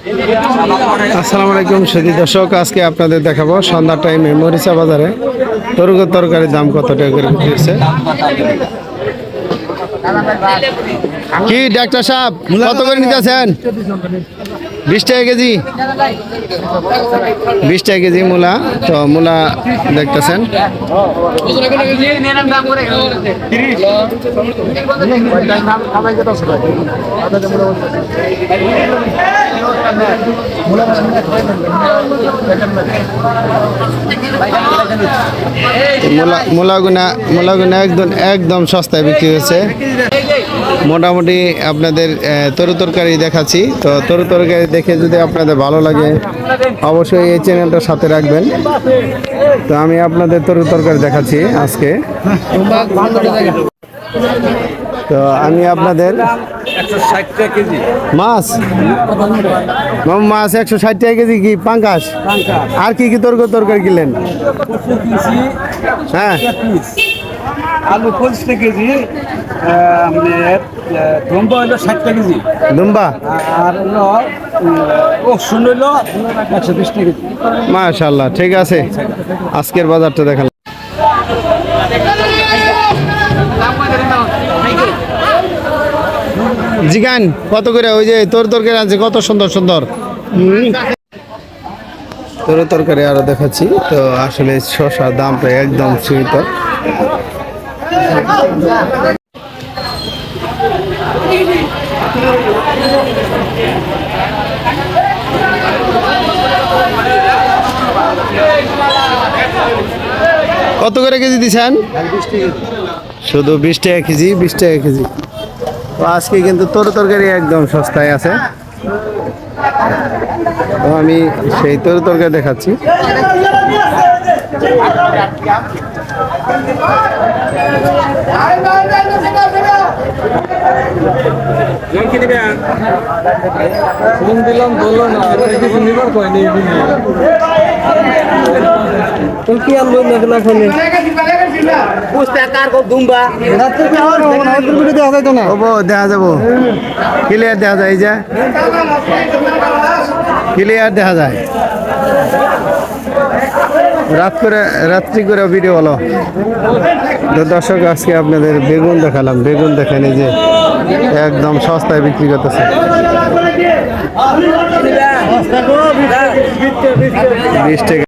আসসালামু আলাইকুম সুদী দর্শক, আজকে আপনাদের দেখাবো সন্ধ্যার টাইমে মরিচা বাজারে তরুগর তরকারির দাম কত টাকা করে কি, ডাক্তার সাহেব, কত করে নিতেছেন বিশ টাকা কেজি। বিশ টাকা কেজি মূলা। তো মূলা দেখতেছেন। মূলাগুনা মূলাগুনা একদম একদম সস্তায় বিক্রি হয়েছে। মোটামুটি আপনাদের তরু তরকারি দেখাচ্ছি। তো তরু তরকারি দেখে যদি আপনাদের ভালো লাগে, অবশ্যই এই চ্যানেলটার সাথে রাখবেন। তো আমি আপনাদের তরু তরকারি দেখাচ্ছি আজকে। তো আমি আপনাদের মাছ? মাছ একশো ষাট টাকা কেজি কি? পাঙ্কাশ? আর কি কি তরকারি তরকারি কিনলেন? হ্যাঁ। আলু পঁচিশটা কেজি ধুম্বা হইল ষাটটা কেজি। দুম্বা আর হলো রসুন হইল একশো বিশ কেজি। মাশাল্লাহ ঠিক আছে। আজকের বাজারটা দেখালাম। জিগান কত করে? ওই যে তোর তরকারি আছে কত সুন্দর সুন্দর। তোর তরকারি আরও দেখাচ্ছি। তো আসলে শশা দামটা একদম সীমিত। কত করে কেজি দিছেন? শুধু বিশ টাকা কেজি বিশ টাকা কেজি। তো আজকে কিন্তু তোর তরকারি একদম সস্তায় আছে। তো আমি সেই তোর তরকারি দেখাচ্ছি। ফোন কি আনব না না খানে ও বউ, দেখা যাব। ক্লিয়ার দেখা যায় যে। ক্লিয়ার দেখা যায়। রাত করে রাত্রি করে ভিডিও হলো। দর্শক আজকে আপনাদের বেগুন দেখালাম। বেগুন দেখেন যে একদম সস্তায় বিক্রি করতেছে। বিশ টাকা।